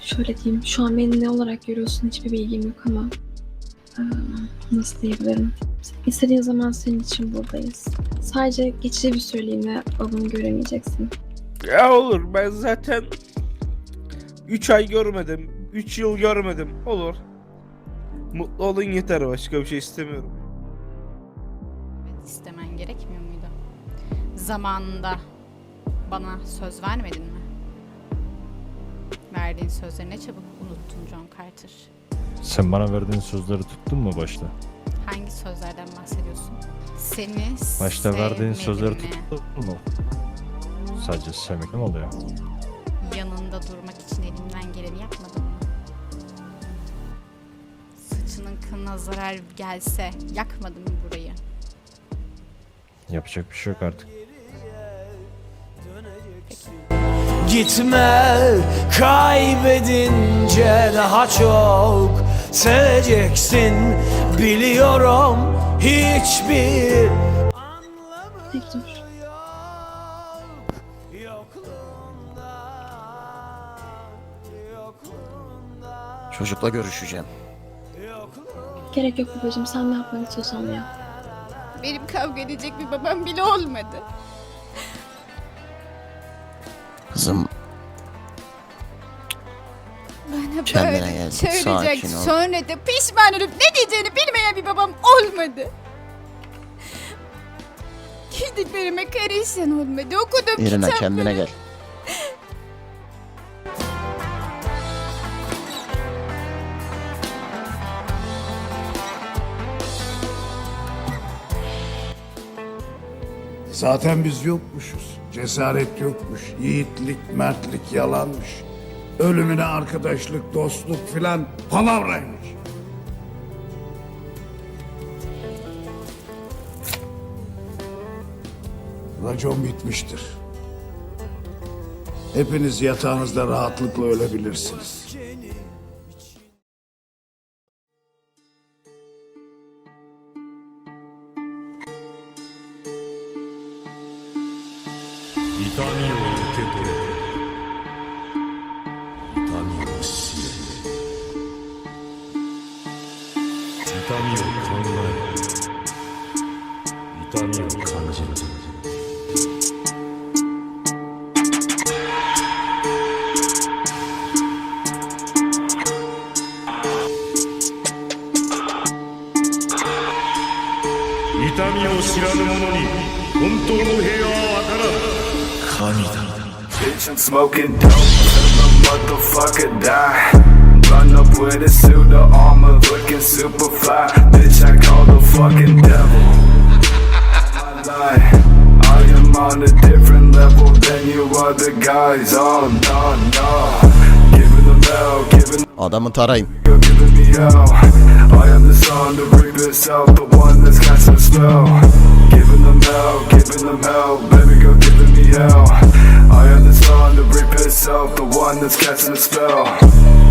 şöyle diyeyim. Şu an beni ne olarak görüyorsun hiçbir bilgim yok ama nasıl diyebilirim? İstediğin zaman senin için buradayız. Sadece geçici bir süreliğine babamı göremeyeceksin. Ya olur ben zaten 3 ay görmedim. 3 yıl görmedim. Olur. Mutlu olun yeter başka bir şey istemiyorum. Evet, istemen gerekmiyor muydu? Zamanında bana söz vermedin mi? Verdiğin sözleri ne çabuk unuttun John Carter. Sen bana verdiğin sözleri tuttun mu başta? Hangi sözlerden bahsediyorsun? Seni Başta verdiğin sözleri tuttun mu? Sadece sevmek mi oluyor? Yanında durmak için elimden geleni yapmadım mı? Saçının kılına zarar gelse yakmadın mı burayı? Yapacak bir şey yok artık. Gitme kaybedince daha çok seveceksin biliyorum hiçbir anlamı Çocukla görüşeceğim. Gerek yok babacığım sen ne yapmak istiyorsan yap. Benim kavga edecek bir babam bile olmadı. Kızım Bana Kendine böyle gel, söyleyecek sakin ol. sonra da pişman olup ne diyeceğini bilmeyen bir babam olmadı. Gidiklerime karışan olmadı. Okudum yerine kitapları. kendine gel. Zaten biz yokmuşuz. Cesaret yokmuş. Yiğitlik, mertlik yalanmış. Ölümüne arkadaşlık, dostluk filan palavraymış. Racon bitmiştir. Hepiniz yatağınızda rahatlıkla ölebilirsiniz. 痛みを受け取れ痛みを知れ痛みを考え痛みを感じる痛みを知らぬ者に本当の平和は分からん。Bitch, I'm smoking dope till the motherfucker die. Run up with a suit of armor, looking super fly. Bitch, I call the fucking devil. My life, I am on a different level than you other guys. Oh no, no, giving them hell, giving Adamı tarayın. you're giving me hell. I am the son, the reap itself, the one that's casting a spell. Giving them hell, giving them hell, baby girl giving. I am the son, the reap itself, the one that's casting a spell.